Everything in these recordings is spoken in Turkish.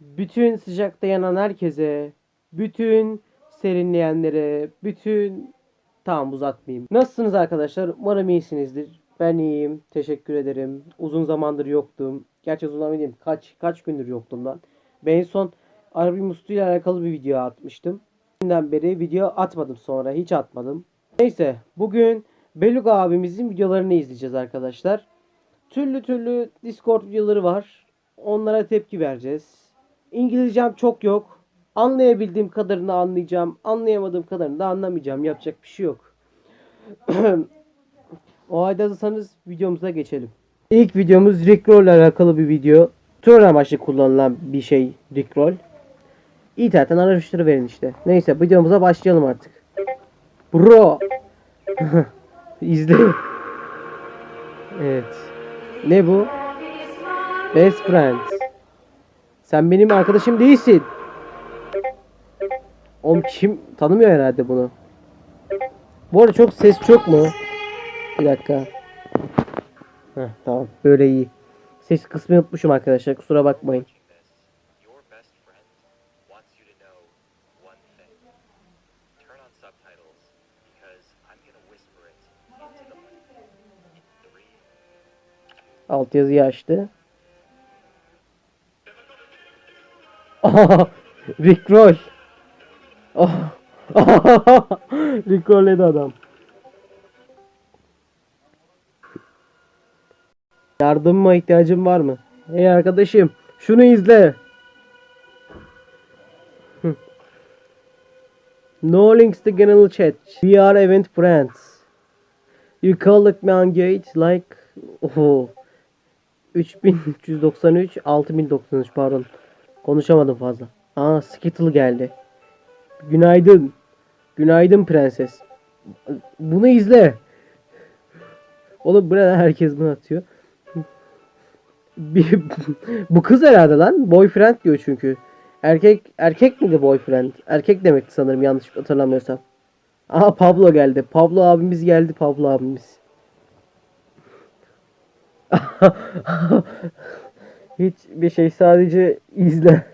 Bütün sıcakta yanan herkese, bütün serinleyenlere, bütün... Tamam uzatmayayım. Nasılsınız arkadaşlar? Umarım iyisinizdir. Ben iyiyim. Teşekkür ederim. Uzun zamandır yoktum. Gerçi uzun zaman değil. Kaç, kaç gündür yoktum lan. Ben en son Arabi Muslu ile alakalı bir video atmıştım. Günden beri video atmadım sonra. Hiç atmadım. Neyse. Bugün Beluga abimizin videolarını izleyeceğiz arkadaşlar. Türlü türlü Discord videoları var. Onlara tepki vereceğiz. İngilizcem çok yok. Anlayabildiğim kadarını anlayacağım. Anlayamadığım kadarını da anlamayacağım. Yapacak bir şey yok. o halde hazırsanız videomuza geçelim. İlk videomuz Rickroll ile alakalı bir video. Troll amaçlı kullanılan bir şey Rickroll. İnternetten araştırıverin işte. Neyse videomuza başlayalım artık. Bro. İzle. Evet. Ne bu? Best friend. Sen benim arkadaşım değilsin. Oğlum kim tanımıyor herhalde bunu. Bu arada çok ses çok mu? Bir dakika. Heh, tamam böyle iyi. Ses kısmı unutmuşum arkadaşlar kusura bakmayın. this, your best Rickroll. Rickrollledi adam. Yardımıma ihtiyacın var mı? Hey arkadaşım, şunu izle. No links to general chat. We are event friends. You called me on gate like... Oh. 3393 6093 pardon. Konuşamadım fazla. Aa Skittle geldi. Günaydın. Günaydın prenses. Bunu izle. Oğlum burada herkes bunu atıyor. Bu kız herhalde lan. Boyfriend diyor çünkü. Erkek erkek miydi boyfriend? Erkek demekti sanırım yanlış hatırlamıyorsam. Aha Pablo geldi. Pablo abimiz geldi Pablo abimiz. Hiç bir şey sadece izle.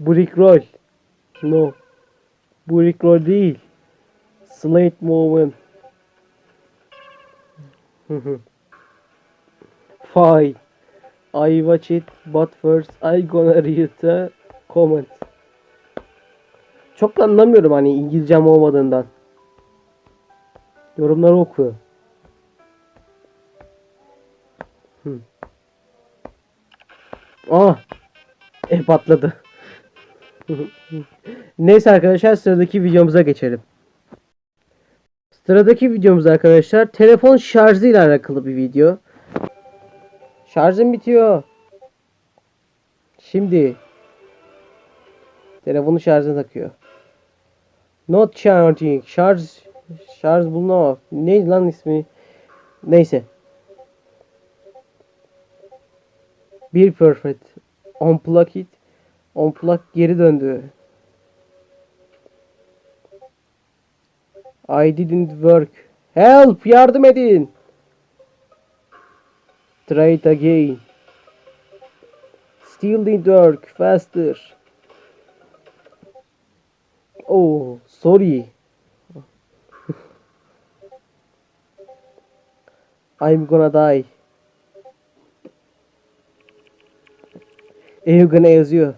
Bu Rickroll. No. Bu Rickroll değil. Slate Moment. Fine. I watch it but first I gonna read the comment. Çok da anlamıyorum hani İngilizcem olmadığından. Yorumları okuyor. Hı. Ah. E patladı. Neyse arkadaşlar sıradaki videomuza geçelim. Sıradaki videomuz arkadaşlar telefon şarjı ile alakalı bir video. Şarjım bitiyor. Şimdi telefonu şarjına takıyor. Not charging. Şarj şarj bulunamaz. Neydi lan ismi? Neyse. Bir perfect. Unplug it. Unplug geri döndü. I didn't work. Help! Yardım edin. Try it again. Still didn't work. Faster. Oh, sorry. I'm gonna die. Eugen'e yazıyor.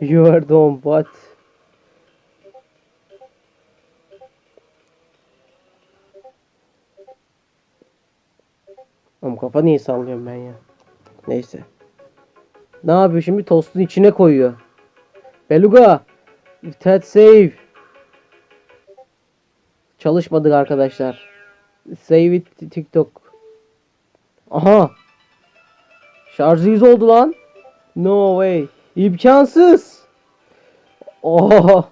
You are dumb what? Oğlum kafa niye sallıyorum ben ya? Neyse. Ne yapıyor şimdi? Tostun içine koyuyor. Beluga! That save. Çalışmadık arkadaşlar. Save it TikTok. Aha! Şarjı 100 oldu lan. No way. İmkansız. Oh.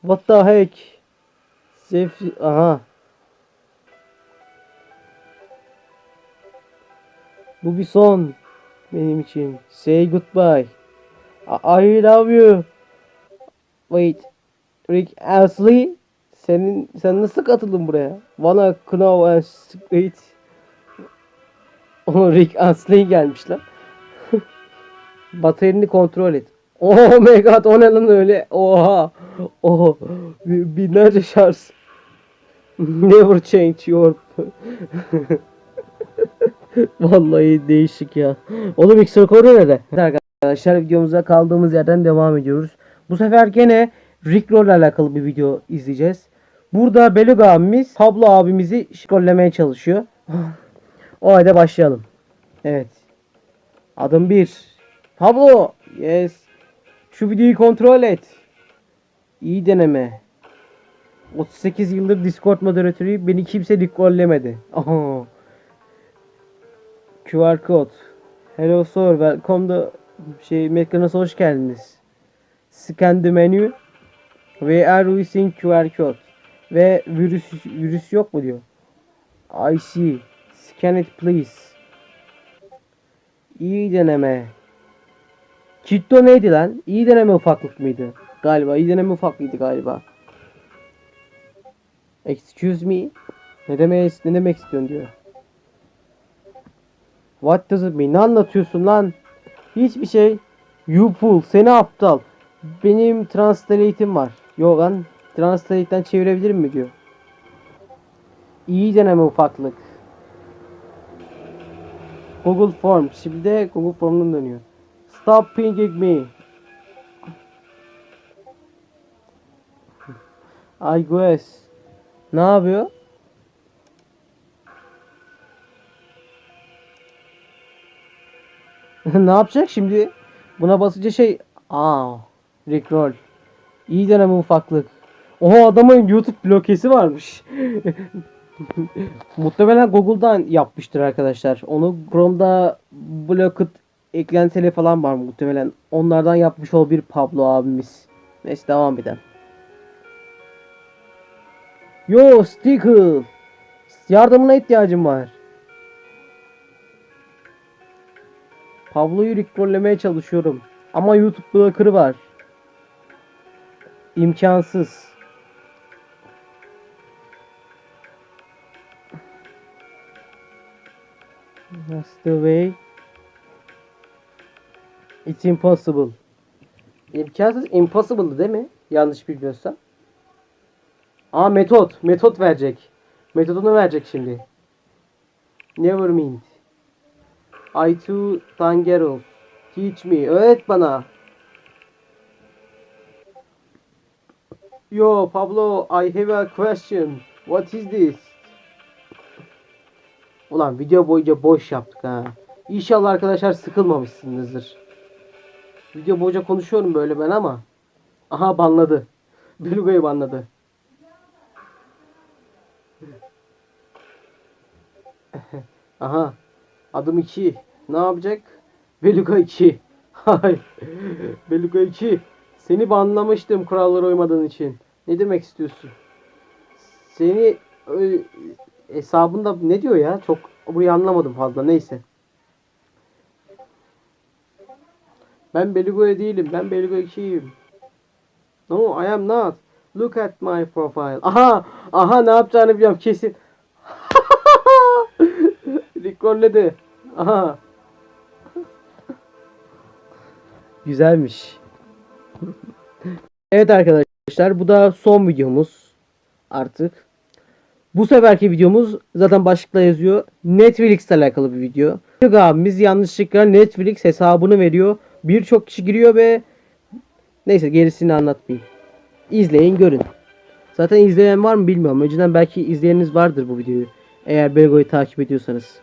What the heck? Save. Aha. Bu bir son. Benim için. Say goodbye. I, I love you. Wait. Rick Astley. Senin sen nasıl katıldın buraya? Wanna know and straight. Rick Astley gelmiş lan. Bataryani kontrol et. Oh my god o ne lan öyle? Oha. Oh. Binlerce şarj. Never change your. Vallahi değişik ya. Oğlum X rekoru nerede? Arkadaşlar videomuza kaldığımız yerden devam ediyoruz. Bu sefer gene Rick Roll ile alakalı bir video izleyeceğiz. Burada Beluga abimiz Pablo abimizi şikollemeye çalışıyor. o halde başlayalım. Evet. Adım 1. Pablo. Yes. Şu videoyu kontrol et. İyi deneme. 38 yıldır Discord moderatörü beni kimse dikollemedi. QR kod. Hello sir, welcome to şey McDonald's'a hoş geldiniz. Scan the menu. We are using QR code. Ve virüs virüs yok mu diyor. I see. Scan it please. İyi deneme. Kitto neydi lan? İyi deneme ufaklık mıydı? Galiba iyi deneme ufaklıydı galiba. Excuse me. Ne demek ne demek istiyorsun diyor. What does it mean? Ne anlatıyorsun lan? Hiçbir şey. You fool. Seni aptal. Benim translate'im var. Yok lan. Translate'den çevirebilir mi diyor. İyi deneme ufaklık. Google Forms. Şimdi Google Form'dan dönüyor. Stop pinging me. I guess. Ne yapıyor? ne yapacak şimdi? Buna basınca şey... Aa, Rickroll. İyi deneme ufaklık. Oha adamın YouTube blokesi varmış. Muhtemelen Google'dan yapmıştır arkadaşlar. Onu Chrome'da Blocked eklentileri falan var muhtemelen. Onlardan yapmış ol bir Pablo abimiz. Neyse devam edelim. Yo Stickle. Yardımına ihtiyacım var. Pablo'yu rickrollemeye çalışıyorum. Ama YouTube blocker'ı var. İmkansız. That's the way. It's impossible. İmkansız impossible değil mi? Yanlış bilmiyorsam. Aa metot. Metot verecek. Metodunu verecek şimdi. Never mind. I too Tangerov. Teach me. Öğret bana. Yo Pablo, I have a question. What is this? Ulan video boyunca boş yaptık ha. İnşallah arkadaşlar sıkılmamışsınızdır. Video boyunca konuşuyorum böyle ben ama. Aha banladı. Beluga'yı banladı. Aha. Adım 2. Ne yapacak? Beluga 2. Hay. Beluga 2. Seni banlamıştım kurallara uymadığın için. Ne demek istiyorsun? Seni hesabında ne diyor ya? Çok burayı anlamadım fazla. Neyse. Ben Beluga değilim. Ben Beluga 2'yim. No, I am not. Look at my profile. Aha! Aha ne yapacağını biliyorum kesin. Rikolledi. Aha. Güzelmiş. evet arkadaşlar bu da son videomuz. Artık. Bu seferki videomuz zaten başlıkta yazıyor. Netflix ile alakalı bir video. Abimiz yanlışlıkla Netflix hesabını veriyor. Birçok kişi giriyor ve neyse gerisini anlatmayayım. İzleyin görün. Zaten izleyen var mı bilmiyorum. Önceden belki izleyeniniz vardır bu videoyu. Eğer Belgo'yu takip ediyorsanız.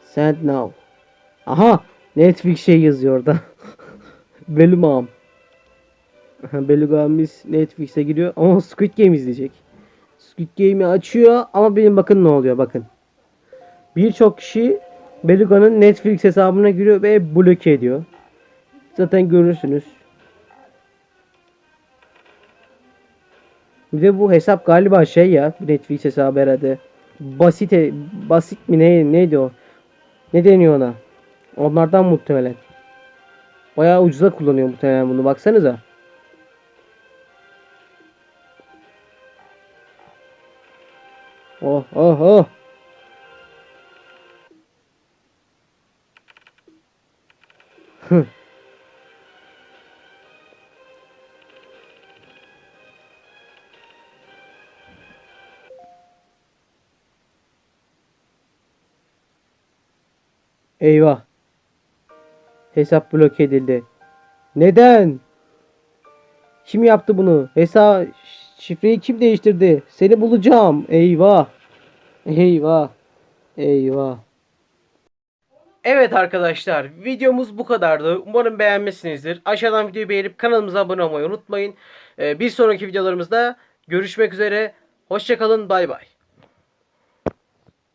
Send now. Aha! Netflix şey yazıyor orada. Belumam. Belugamiz Netflix'e giriyor ama Squid Game izleyecek. Squid Game'i açıyor ama benim bakın ne oluyor bakın. Birçok kişi Beluga'nın Netflix hesabına giriyor ve bloke ediyor. Zaten görürsünüz. Bir de bu hesap galiba şey ya Netflix hesabı herhalde. Basit basit mi ne neydi o? Ne deniyor ona? Onlardan muhtemelen. Bayağı ucuza kullanıyor muhtemelen bunu baksanıza. Oh oh oh. Hıh. Eyvah. Hesap bloke edildi. Neden? Kim yaptı bunu? Hesap şifreyi kim değiştirdi? Seni bulacağım. Eyvah. Eyvah. Eyvah. Evet arkadaşlar videomuz bu kadardı. Umarım beğenmişsinizdir. Aşağıdan videoyu beğenip kanalımıza abone olmayı unutmayın. Ee, bir sonraki videolarımızda görüşmek üzere. Hoşçakalın bay bay.